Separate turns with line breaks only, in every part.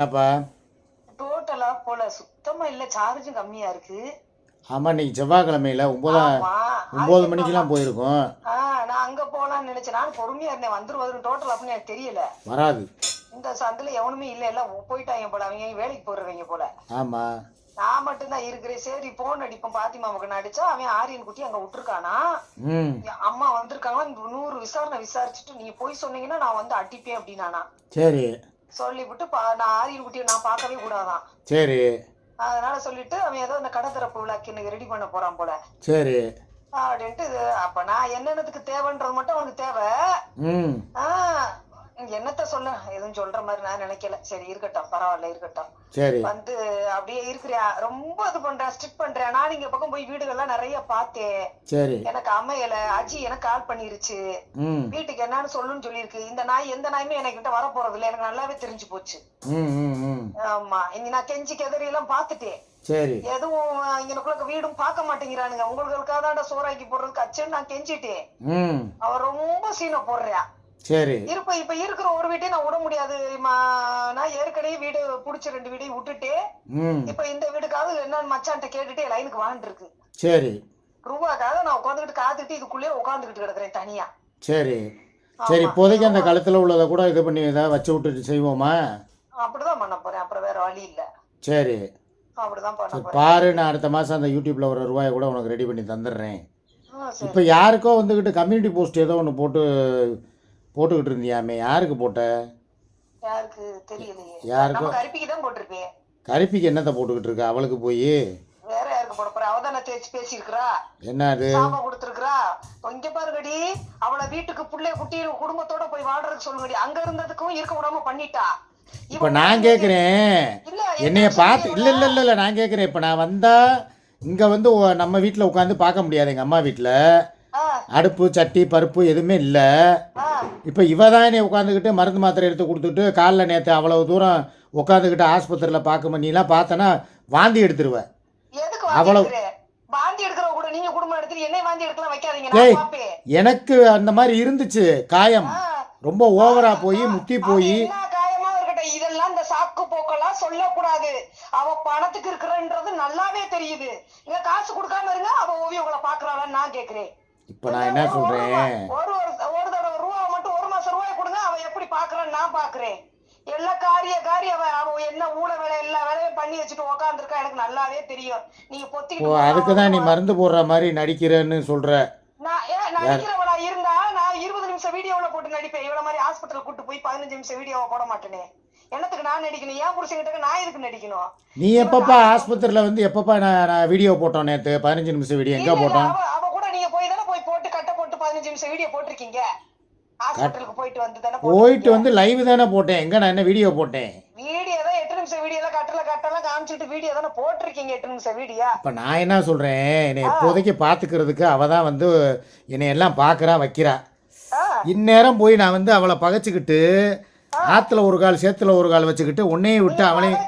என்னப்பா?
டோட்டலா போல. சுத்தமா இல்ல சார்ஜும் கம்மியா இருக்கு.
ஆமாம் இன்னைக்கு செவ்வாய்க்கிழமையில ஒம்போதாம்
ஆமா
ஒம்பது மணிக்கெலாம் போயிருக்கோம்.
நான் அங்க போலாம்னு நினைச்சேன். நான் பொறுமையா இருந்தேன். வந்துருவது டோட்டல் அப்படின்னு எனக்கு தெரியல.
வராது.
இந்த சந்தில எவனுமே இல்ல. எல்லாம் போயிட்டாங்க போல. அவங்க வேலைக்கு போடுறவங்க போல.
ஆமாம்
நான் மட்டும்தான் இருக்கிறேன். சரி போன் அடிப்போம். பாத்திமா மகன் அடிச்சா அவன் ஆரியன் குட்டி அங்க விட்டுருக்கானா? அம்மா வந்திருக்காங்களா? இந்த நூறு விசாரணை விசாரிச்சுட்டு நீங்க போய் சொன்னீங்கன்னா நான் வந்து அடிப்பேன் அப்படின்னானா.
சரி.
சொல்லிவிட்டு பா நான் ஆரியன் குட்டியை நான் பார்க்கவே கூடாதான்.
சரி.
அதனால சொல்லிட்டு அவன் ஏதோ இந்த கடை திறப்பு விழாக்கு எனக்கு ரெடி பண்ண போறான் போல.
சரி.
அப்படின்ட்டு அப்ப நான் என்னென்னதுக்கு தேவைன்றது மட்டும் அவனுக்கு தேவை. என்னத்த சொல்ல எதுவும் சொல்ற மாதிரி நான் நினைக்கல. சரி இருக்கட்டும். பரவாயில்ல இருக்கட்டும்.
சரி.
வந்து அப்படியே இருக்கிறியா ரொம்ப இது பண்றேன் ஸ்ட்ரிக் பண்றேன் நான் இங்க பக்கம் போய் வீடுகள்லாம் நிறைய பார்த்தேன்.
சரி.
எனக்கு அமையல. அஜி எனக்கு கால் பண்ணிருச்சு. வீட்டுக்கு என்னன்னு சொல்லுன்னு சொல்லியிருக்கு. இந்த நாய் எந்த நாயுமே என்கிட்ட வர போறது இல்ல. எனக்கு நல்லாவே தெரிஞ்சு போச்சு. ஆமா. இனி நான் கெஞ்சி கெதறி எல்லாம் பாத்துட்டேன்
சரி.
எதுவும் இங்கனக்குள்ள வீடும் பார்க்க மாட்டேங்கிறானுங்க. உங்களுக்காக தான் சோறாக்கி போடுறதுக்கு அச்சுன்னு நான் கெஞ்சிட்டேன். அவன் ரொம்ப சீனை போடுறியா
சரி.
இருப்ப இப்ப இருக்கிற ஒரு வீட்டையும் நான் விட முடியாது நான் ஏற்கனவே வீடு புடிச்ச ரெண்டு வீடையும் விட்டுட்டு இப்ப இந்த வீடுக்காவது என்னன்னு மச்சான்ட்ட கேட்டுட்டு லைனுக்கு வாழ்ந்துருக்கு
சரி.
ரூபாக்காக நான் உட்காந்துக்கிட்டு காத்துக்கிட்டு இதுக்குள்ளேயே உட்காந்துக்கிட்டு கிடக்குறேன் தனியா.
சரி. சரி இப்போதைக்கு அந்த கழுத்தில் உள்ளதை கூட இது பண்ணி ஏதாவது வச்சு விட்டுட்டு செய்வோமா?
அப்படிதான் பண்ண போறேன். அப்புறம் வேற வழி இல்ல.
சரி.
அப்படிதான் பண்ண
பாரு நான் அடுத்த மாதம் அந்த யூடியூப்பில் ஒரு ரூபாயை கூட உனக்கு ரெடி பண்ணி தந்துடுறேன். இப்போ யாருக்கோ வந்துக்கிட்டு கம்யூனிட்டி போஸ்ட் ஏதோ ஒன்று போட்டு போட்டுக்கிட்டு இருந்தியாமே யாருக்கு போட்ட?
யாருக்கு? தெரியலையே.
யாருக்கும்
கருப்பிக்கு தான் போட்டிருப்பேன்
கருப்பிக்கு என்னத்தை போட்டுக்கிட்டு இருக்க அவளுக்கு போய்?
வேற யாருக்கு போட போறேன் அவ தானே தேய்ச்சி பேசியிருக்கிறா.
என்ன அது?
சாபம் கொடுத்துருக்கா இங்க பாருங்கடி அவளை வீட்டுக்கு புள்ளை குட்டி குடும்பத்தோட போய் வாழ்றதுக்கு சொல்லுங்கடி. அங்க இருந்ததுக்கும் இருக்க விடாம பண்ணிட்டா.
இப்போ நான் கேட்குறேன்
இல்ல
என்னைய பார்த்து இல்லை இல்லை இல்லை இல்லை நான் கேட்குறேன் இப்போ நான் வந்தால் இங்கே வந்து நம்ம வீட்டில் உட்காந்து பார்க்க முடியாது எங்கள் அம்மா வீட்டில் அடுப்பு சட்டி பருப்பு எதுவுமே இல்லை. இப்போ இவ தான் என்னை உட்காந்துக்கிட்டு மருந்து மாத்திரை எடுத்து கொடுத்துட்டு காலைல நேற்று அவ்வளவு தூரம் உட்காந்துக்கிட்டு ஆஸ்பத்திரியில் பார்க்க நீலாம் பார்த்தனா வாந்தி எடுத்துருவேன் அவ்வளவு-
நீங்க
ஏய். எனக்கு அந்த மாதிரி இருந்துச்சு காயம். ரொம்ப ஓவராக போய் முத்தி போய்.
இதெல்லாம் இந்த சாக்கு போக்கெல்லாம் சொல்லக்கூடாது. அவ பணத்துக்கு இருக்கிறன்றது நல்லாவே தெரியுது. இங்க காசு கொடுக்காம இருங்க அவ ஓவியம் உங்களை பாக்குறாளான்னு நான் கேக்குறேன்
இப்போ நான் என்ன
ஒரு- ஒரு ஒரு தடவை ரூபா மட்டும் ஒரு மாசம் ரூபாய் கொடுங்க அவ எப்படி பாக்குறான்னு நான் பாக்குறேன். எல்லா காரிய காரிய அவ அவ என்ன ஊழ வேலை எல்லா வேலையும் பண்ணி வச்சுட்டு உக்காந்துருக்கா எனக்கு நல்லாவே தெரியும். நீங்க
ஓ
பொத்திக்கிட்டு
அதுக்கு தான் நீ மருந்து போடுற மாதிரி நடிக்கிறேன்னு சொல்கிற
நான் ஏன் நடிக்கிறவளா இருந்தா நான் இருபது நிமிஷம் வீடியோல போட்டு நடிப்பேன். இவ்வளவு மாதிரி ஹாஸ்பிட்டல் கூட்டு போய் பதினஞ்சு நிமிஷம் வீடியோவை போட மாட்டேனே. என்னத்துக்கு நான் நடிக்கணும்? ஏன் புருஷன்கிட்ட நான் எதுக்கு நடிக்கணும்?
நீ எப்பப்பா ஆஸ்பத்திரியில் வந்து எப்பப்பா நான் நான் வீடியோ போட்டோம் நேற்று பதினஞ்சு நிமிஷம் வீடியோ எங்கே
இல்ல,
போட்டோம்?
அவ அவ கூட நீங்க போய் தானே போய் போட்டு கட்ட போட்டு பதினஞ்சு நிமிஷம் வீடியோ போட்டிருக்கீங்க. ஹாஸ்பிட்டலுக்கு போயிட்டு வந்து தானே
போயிட்டு வந்து லைவ் தானே போட்டேன். எங்கே நான் என்ன வீடியோ போட்டேன்?
வீடியோ தான் எட்டு நிமிஷம் வீடியோ எல்லாம் கட்டல கட்டலாம் காமிச்சிட்டு வீடியோ தானே போட்டிருக்கீங்க எட்டு நிமிஷம் வீடியோ
இப்போ நான் என்ன சொல்கிறேன் என்னை இப்போதைக்கு பார்த்துக்கிறதுக்கு அவள் தான் வந்து என்னை எல்லாம் பார்க்குறா வைக்கிறா. இந்நேரம் போய் நான் வந்து அவளை பகைச்சிக்கிட்டு ஆற்றுல ஒரு கால் சேத்துல ஒரு கால் வச்சுக்கிட்டு உன்னையும் விட்டு அவளையும்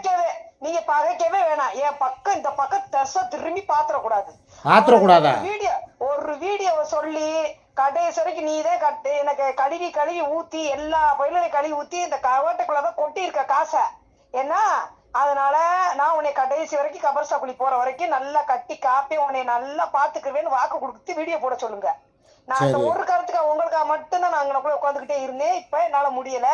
நீங்க பகைக்கவே வேணாம். என் பக்கம் இந்த பக்கம் தசை திரும்பி பாத்திர கூடாது
பாத்திரக்கூடாதா?
வீடியோ ஒரு வீடியோவை சொல்லி கடைசி வரைக்கும் நீ தான் கட்டு. எனக்கு கழுவி கழுவி ஊத்தி எல்லா பயிலையும் கழுவி ஊத்தி இந்த கவட்டுக்குள்ளதான் கொட்டி இருக்க காசை. ஏன்னா அதனால நான் உன்னை கடைசி வரைக்கும் கபர்சாக்குழி போற வரைக்கும் நல்லா கட்டி காப்பி உன்னை நல்லா பாத்துக்குவேன்னு வாக்கு கொடுத்து வீடியோ போட சொல்லுங்க. நான் அந்த ஒரு கருத்துக்காக உங்களுக்காக மட்டும்தான் நான் அங்க போய் உட்காந்துக்கிட்டே இருந்தேன். இப்ப என்னால முடியல.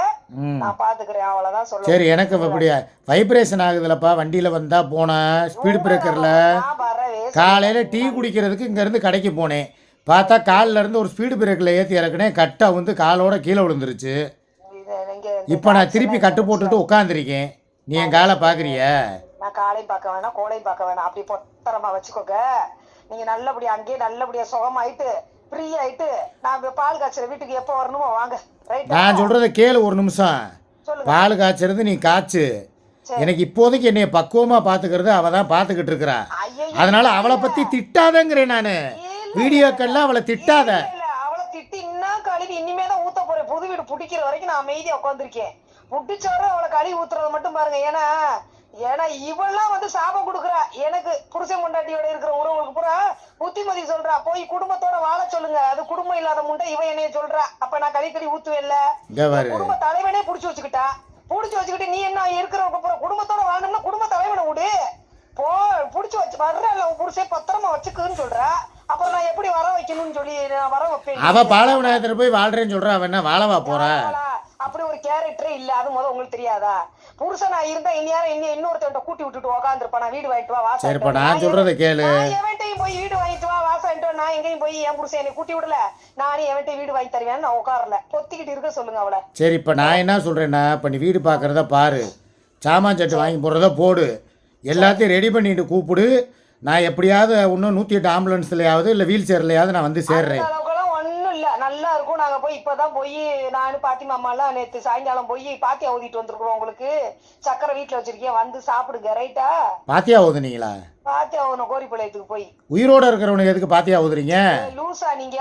நான் பாத்துக்கிறேன் அவ்வளவுதான் சொல்லுவேன்
சரி எனக்கு இப்படி வைப்ரேஷன் ஆகுதுலப்பா. வண்டியில் வந்தால் போனேன். ஸ்பீடு பிரேக்கரில் காலையில் டீ குடிக்கிறதுக்கு இங்கேருந்து கடைக்கு போனேன். பார்த்தா கால்ல இருந்து ஒரு ஸ்பீடு பிரேக்கில் ஏற்றி இறக்குனேன். கட்டை வந்து காலோட கீழே விழுந்துருச்சு. இப்போ நான் திருப்பி கட்டு போட்டுட்டு உட்காந்துருக்கேன் நீ என் காலை பார்க்குறிய?
நான் காலையும் பார்க்க வேணாம் கோலையும் பார்க்க வேணாம். அப்படி பொத்தரமா வச்சுக்கோங்க. நீங்க நல்லபடியா அங்கேயே நல்லபடியா சுகமாயிட்டு ஃப்ரீ ஆயிட்டு நான் இப்ப பால் காய்ச்சற வீட்டுக்கு எப்போ வரணுமோ வாங்க.
நான் சொல்கிறத கேளு ஒரு நிமிஷம். பால் காய்ச்சறது நீ காய்ச்சு. எனக்கு இப்போதைக்கு என்னைய பக்குவமாக பார்த்துக்கிறது அவள் தான் பார்த்துக்கிட்டு இருக்கிறா அதனால அவளை பற்றி திட்டாதங்கிறேன் நான். வீடியோக்கெல்லாம் அவளை திட்டாத.
அவளை திட்டி இன்னும் கழுவி இனிமே தான் ஊத்த போறேன். புது வீடு புடிக்கிற வரைக்கும் நான் அமைதியா உட்காந்துருக்கேன் புட்டிச்சோட அவளை கழுவி ஊத்துறது மட்டும் பாருங்க. ஏன்னா ஏன்னா இவெல்லாம் வந்து சாபம் கொடுக்குறா. எனக்கு புருஷன் முண்டாட்டியோட இருக்கிற உறவுகளுக்கு பூரா புத்திமதி சொல்றா. போய் குடும்பத்தோட வாழ சொல்லுங்க. அது குடும்பம் இல்லாத முண்டை இவ என்னைய சொல்றா. அப்ப நான் கறி கறி ஊத்துவேன்ல.
பாரு.
குடும்ப தலைவனே புடிச்சு வச்சுக்கிட்டா. புடிச்சு வச்சுக்கிட்டு நீ என்ன இருக்கிற அப்புறம் குடும்பத்தோட வாழணும்னா குடும்ப தலைவனை விடு. போ புடிச்சு வச்சு வர்றல உன் புருஷே பத்திரமா வச்சுக்குன்னு சொல்ற. அப்புறம் நான் எப்படி வர வைக்கணும்னு சொல்லி நான் வர வைப்பேன்.
அவ பாலவிநாயகத்தில் போய் வாழ்றேன்னு சொல்றா அவன் என்ன வாழவா போறா?
அப்படி ஒரு கேரக்டரே இல்ல அது முத உங்களுக்கு தெரியாதா? புருஷனா இருந்தா இந்நேரம் இன்னும் இன்னொருத்தவன்ட்ட கூட்டி விட்டுட்டு உக்காந்துருப்பா நான் வீடு வாங்கிட்டு வா வாசம்
சரிப்பா. நான் சொல்றதை கேளு.
எவன்ட்டையும் போய் வீடு வாங்கிட்டு வா வாசம். நான் எங்கேயும் போய் என் புருஷன் என்னை கூட்டி விடல. நானே எவன்ட்டையும் வீடு வாங்கி தருவேன்னு நான் உட்காரல பொத்திக்கிட்டு இருக்க சொல்லுங்க அவளை.
சரி இப்போ நான் என்ன சொல்கிறேன்னா இப்போ நீ வீடு பார்க்குறத பாரு. சாமான் சட்டு வாங்கி போடுறத போடு. எல்லாத்தையும் ரெடி பண்ணிட்டு கூப்பிடு. நான் எப்படியாவது இன்னும் நூற்றி எட்டு ஆம்புலன்ஸ்லையாவது இல்லை வீல் சேர்லையாவது நான் வந்து சேர்றேன்.
ஒண்ணும் இல்ல. நல்லா இருக்கும். நாங்க போய் இப்பதான் போய் நானு பாத்தி எல்லாம் நேத்து சாயங்காலம் போய் பாத்தி ஊதிட்டு வந்திருக்கிறோம் உங்களுக்கு? சக்கரை வீட்டுல வச்சிருக்கேன். வந்து சாப்பிடுங்க. ரைட்டா
பாத்தியா ஊதுனீங்களா?
பாத்தி ஆகணும் கோரிப்பாளையத்துக்கு போய்.
உயிரோட இருக்கிறவனுக்கு எதுக்கு பாத்தியா ஊதுறீங்க?
லூசா நீங்க.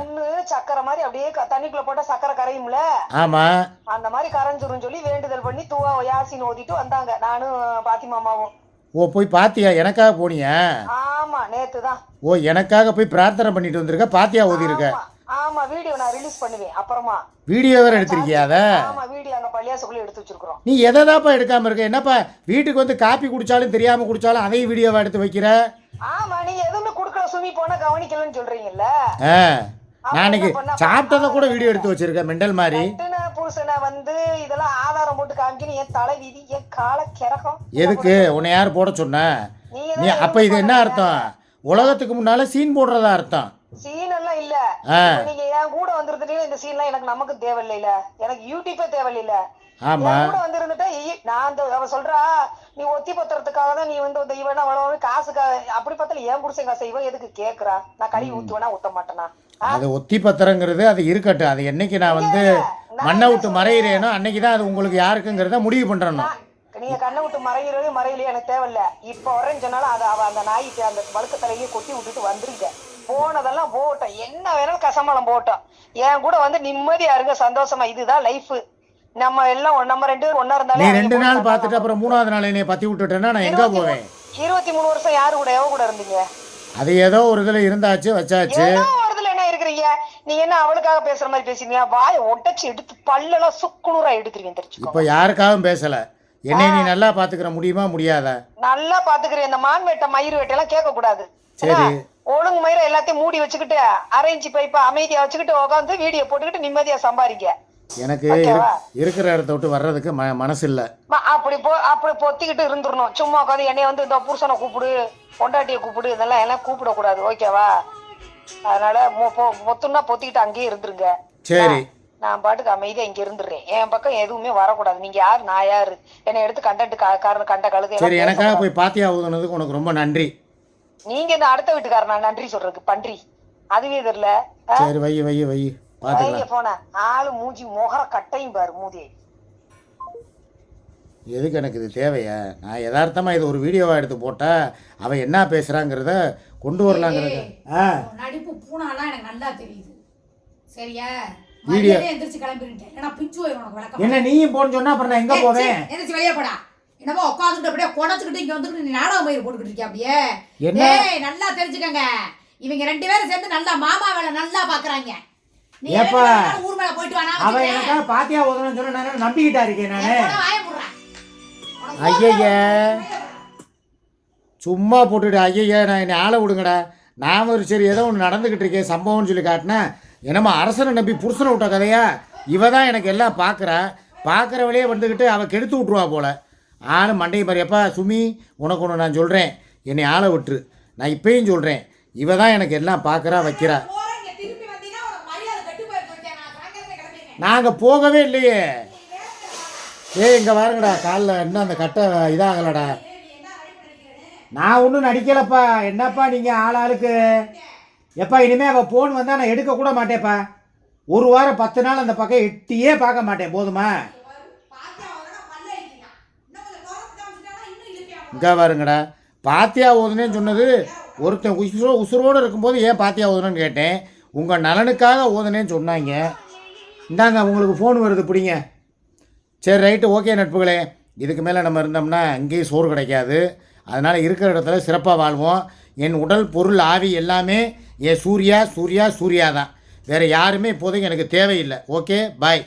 புண்ணு சக்கரை மாதிரி அப்படியே தண்ணிக்குள்ள போட்டா சக்கரை கரையும்ல?
ஆமாம்
அந்த மாதிரி கரைஞ்சிரும் சொல்லி வேண்டுதல் பண்ணி தூவா யாசின் ஓதிட்டு வந்தாங்க. நானும் பாத்தி மாமாவும்.
ஓ போய் பாத்தியா? எனக்காக போனியா?
ஆமா நேத்து தான்
ஓ எனக்காக போய் பிரார்த்தனை பண்ணிட்டு வந்திருக்க? பாத்தியா ஊதிருக்க
ஆமா ஆமா வீடியோ நான் ரிலீஸ் பண்ணுவேன் அப்புறமா.
வீடியோ வேற எடுத்திருக்கியா அதை?
ஆமா வீடியோ அங்க பள்ளியாசுக்குள்ள எடுத்து வச்சிருக்கிறோம்.
நீ எதைதாப்பா எடுக்காம இருக்க? என்னப்பா வீட்டுக்கு வந்து காப்பி குடிச்சாலும் தெரியாம குடிச்சாலும் அதையும் வீடியோவா எடுத்து வைக்கிற?
ஆமா நீங்க எதுவுமே குடுக்கல சுமி போனா கவனிக்கலன்னு சொல்றீங்கல்ல.
நான் இன்னைக்கு சாப்பிட்டதை கூட வீடியோ எடுத்து வச்சிருக்கேன் மெண்டல் மாதிரி.
புருஷனை வந்து இதெல்லாம் ஆதாரம் போட்டு காமிக்கணும் என் தலை விதி என் கால கிறகம்
எதுக்கு? உன்னை யார் போட சொன்ன? நீ அப்ப இது என்ன அர்த்தம்? உலகத்துக்கு முன்னால சீன் போடுறதா அர்த்தம்?
சீன் எல்லாம் இல்ல நீங்க என் கூட வந்திருந்தீங்க இந்த சீன்லாம் எனக்கு நமக்கு தேவையில்லைல. எனக்கு யூடியூபே தேவையில்லைல
ஆமா.
கூட வந்திருந்துட்டா நான் அவ சொல்றா நீ ஒத்தி பத்திரத்துக்காக தான் நீ வந்து இந்த இவனா வளவ காசுக்காக அப்படி பார்த்தாலும் ஏன் புருஷன் காசு இவன் எதுக்கு கேக்குறா? நான் கழுவி ஊத்துவேனா ஊத்த மாட்டேனா
அது ஒத்தி பத்திரங்கிறது அது இருக்கட்டும். அது என்னைக்கு நான் வந்து மண்ணை விட்டு மறையிறேனோ அன்னைக்கு தான் அது உங்களுக்கு யாருக்குங்கிறத முடிவு பண்ணுறணும்
நீங்க கண்ணை விட்டு மறைகிறது மறையிலையே எனக்கு தேவையில்ல. இப்ப வரேன்னு சொன்னாலும் அதை அவ அந்த நாய்க்கு அந்த வழுக்க தலையிலேயே கொட்டி விட்டுட்டு வந்துருங்க. போனதெல்லாம் போகட்டும். என்ன வேணாலும் கசமலம் போகட்டும். என் கூட வந்து நிம்மதியா இருங்க சந்தோஷமா. இதுதான் லைஃப் நம்ம எல்லாம் நம்ம ரெண்டு பேரும் ஒண்ணா
நீ
இருந்தாலே
ரெண்டு நாள் பார்த்துட்டு அப்புறம் மூணாவது நாள் என்னை பற்றி விட்டுட்டேன்னா நான் எங்கே போவேன்?
இருபத்தி மூணு வருஷம் யாரு கூட எவ கூட இருந்தீங்க?
அது ஏதோ ஒரு இதில் இருந்தாச்சு வச்சாச்சு.
இருக்கிறீங்க நீங்க என்ன அவளுக்காக பேசுற மாதிரி பேசுறீங்க? வாயை ஒட்டச்சு எடுத்து பல்லெல்லாம் சுக்குநூறா எடுத்துருவீங்க தெரிஞ்சுக்கோ.
இப்போ யாருக்காகவும் பேசலை. என்னை நீ நல்லா பார்த்துக்கிற முடியுமா முடியாதா?
நல்லா பாத்துக்கிறேன். இந்த மான் வேட்டை மயிர் வேட்டை எல்லாம் கேட்க கூடாது
சரி.
ஒழுங்கு மயிரை எல்லாத்தையும் மூடி வச்சுக்கிட்டு அரைஞ்சு பைப்ப அமைதியா வச்சுக்கிட்டு உட்காந்து வீடியோ போட்டுக்கிட்டு நிம்மதியா சம்பாதிக்க
எனக்கு இரு- இருக்கிற இடத்த விட்டு வர்றதுக்கு ம மனசு இல்லை.
அப்படி போ அப்படி பொத்திக்கிட்டு இருந்துடணும் சும்மா உட்காந்து என்னைய வந்து இந்த புருஷனை கூப்பிடு பொண்டாட்டியை கூப்பிடு இதெல்லாம் எல்லாம் கூப்பிடக்கூடாது. ஓகேவா? அதனால மொ- பொ- பொத்துன்னா பொத்திக்கிட்டு அங்கேயே இருந்துருங்க.
சரி.
நான் பாட்டுக்கு அமைதியா இங்க இருந்துடுறேன் என் பக்கம் எதுவுமே வரக்கூடாது. நீங்க யார்? நான் யாரு? என்னை எடுத்து கண்டட்டு காரணம் கண்ட எல்லாம்
சரி எனக்காக போய் பாத்தியா ஊதுனதுக்கு உனக்கு ரொம்ப நன்றி.
நீங்க இந்த அடுத்த வீட்டுக்காரர் நான் நன்றி சொல்றதுக்கு பன்றி. அதுவே தெரியல.
சரி வை வை வை பார்த்துக்கலாம்
வைங்க போன ஆளு மூஞ்சி முகர கட்டையும் பாரு மூதி
எதுக்கு எனக்கு இது தேவையா? நான் யதார்த்தமாக இது ஒரு வீடியோவாக எடுத்து போட்டால் அவன் என்ன பேசுகிறாங்கிறத கொண்டு வரலாங்கிறது. ஆ.
நடிப்பு பூனாலாம் எனக்கு நல்லா தெரியுது. சரியா?
வீடியோ-
எந்திரிச்சு கிளம்பிட்டேன் ஏன்னா பிச்சு உனக்கு
என்ன நீயும் போன்னு சொன்னா அப்புறம் நான் எங்கே போவேன்?
எந்திரிச்சு வெளியே போடா. என்னமோ உட்காந்துட்டு அப்படியே குடச்சுக்கிட்டு இங்க வந்துட்டு நீ நாடகம் பயிர் போட்டுக்கிட்டு இருக்கியா அப்படியே?
என்ன?
நல்லா தெரிஞ்சுக்கங்க. இவங்க ரெண்டு பேரும் சேர்ந்து நல்லா மாமா வேலை நல்லா பாக்குறாங்க. நீ
ஏப்பா, அவன் எனக்காக பாத்தியா ஊதணும்னு சொன்ன நம்பிக்கிட்டா இருக்கேன் நான்? ஐயய்ய சும்மா போட்டுட்டு ஐயய்ய நான் என்னை ஆளை விடுங்கடா. நான் ஒரு சரி ஏதோ ஒன்று நடந்துக்கிட்டு இருக்கேன் சம்பவம்னு சொல்லி காட்டினேன் என்னம்மா அரசனை நம்பி புருஷனை விட்ட கதையா? இவ தான் எனக்கு எல்லாம் பார்க்குறா பார்க்குறவளையே வந்துக்கிட்டு அவள் கெடுத்து விட்ருவா போல. ஆளு மண்டையை பாரியப்பா சுமி உனக்கு ஒன்று நான் சொல்கிறேன் என்னை ஆளை விட்டுரு. நான் இப்பயும் சொல்கிறேன் இவ தான் எனக்கு எல்லாம் பார்க்குறா வைக்கிறா. நாங்கள் போகவே இல்லையே. ஏய் இங்கே பாருங்கடா காலில் இன்னும் அந்த கட்டை இதாகலடா. நான் ஒன்றும் நடிக்கலப்பா. என்னப்பா நீங்கள் ஆளாளுக்கு எப்பா இனிமேல் அவள் ஃபோன் வந்தால் நான் எடுக்கக்கூட மாட்டேப்பா ஒரு வாரம் பத்து நாள் அந்த பக்கம் எட்டியே பார்க்க மாட்டேன். போதுமா? இங்கே பாருங்கடா. பாத்தியா ஓதுனேன்னு சொன்னது ஒருத்தன் உசுரோ உசுரோடு இருக்கும்போது ஏன் பாத்தியா ஓதுனேன்னு கேட்டேன். உங்கள் நலனுக்காக ஓதுனேன்னு சொன்னாங்க. இந்தாங்க உங்களுக்கு ஃபோன் வருது பிடிங்க. சரி ரைட்டு ஓகே நட்புகளே. இதுக்கு மேலே நம்ம இருந்தோம்னா அங்கேயும் சோறு கிடைக்காது. அதனால் இருக்கிற இடத்துல சிறப்பாக வாழ்வோம். என் உடல் பொருள் ஆவி எல்லாமே என் சூர்யா சூர்யா சூர்யா தான் வேறு யாருமே இப்போதைக்கு எனக்கு தேவையில்லை. Okay bye